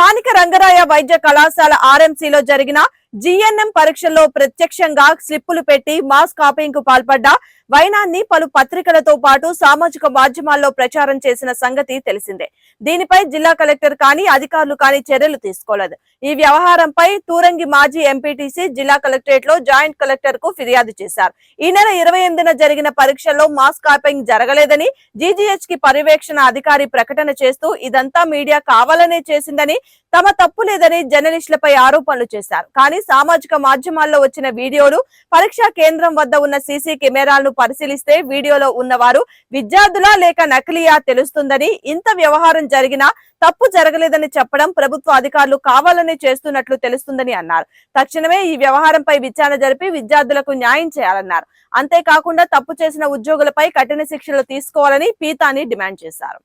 స్థానిక రంగరాయ వైద్య కళాశాల ఆర్ఎంసీలో జరిగిన జిఎన్ఎం పరీక్షల్లో ప్రత్యక్షంగా స్లిప్పులు పెట్టి మాస్ కాపీయింగ్కు పాల్పడ్డ వైనాన్ని పలు పత్రికలతో పాటు సామాజిక మాధ్యమాల్లో ప్రచారం చేసిన సంగతి తెలిసిందే. దీనిపై జిల్లా కలెక్టర్ కానీ అధికారులు కానీ చర్యలు తీసుకోలేదు. ఈ వ్యవహారంపై తూరంగి మాజీ ఎంపీటీసీ జిల్లా కలెక్టరేట్లో జాయింట్ కలెక్టర్కు ఫిర్యాదు చేశారు. ఈ నెల ఇరవై ఎనిమిదిన జరిగిన పరీక్షల్లో మాస్ కాపింగ్ జరగలేదని జీజీహెచ్కి పర్యవేక్షణ అధికారి ప్రకటన చేస్తూ ఇదంతా మీడియా కావాలనే చేసిందని తమ తప్పు లేదని జర్నలిస్టులపై ఆరోపణలు చేశారు. కానీ సామాజిక మాధ్యమాల్లో వచ్చిన వీడియోలు పరీక్షా కేంద్రం వద్ద ఉన్న సీసీ కెమెరాలను పరిశీలిస్తే వీడియోలో ఉన్నవారు విద్యార్థులా లేక నకిలీయా తెలుస్తుందని ఇంత వ్యవహారం జరిగినా తప్పు జరగలేదని చెప్పడం ప్రభుత్వ అధికారులు కావాలని చేస్తున్నట్లు తెలుస్తుందని అన్నారు. తక్షణమే ఈ వ్యవహారంపై విచారణ జరిపి విద్యార్థులకు న్యాయం చేయాలన్నారు. అంతేకాకుండా తప్పు చేసిన ఉద్యోగులపై కఠిన శిక్షలు తీసుకోవాలని పీతాని డిమాండ్ చేశారు.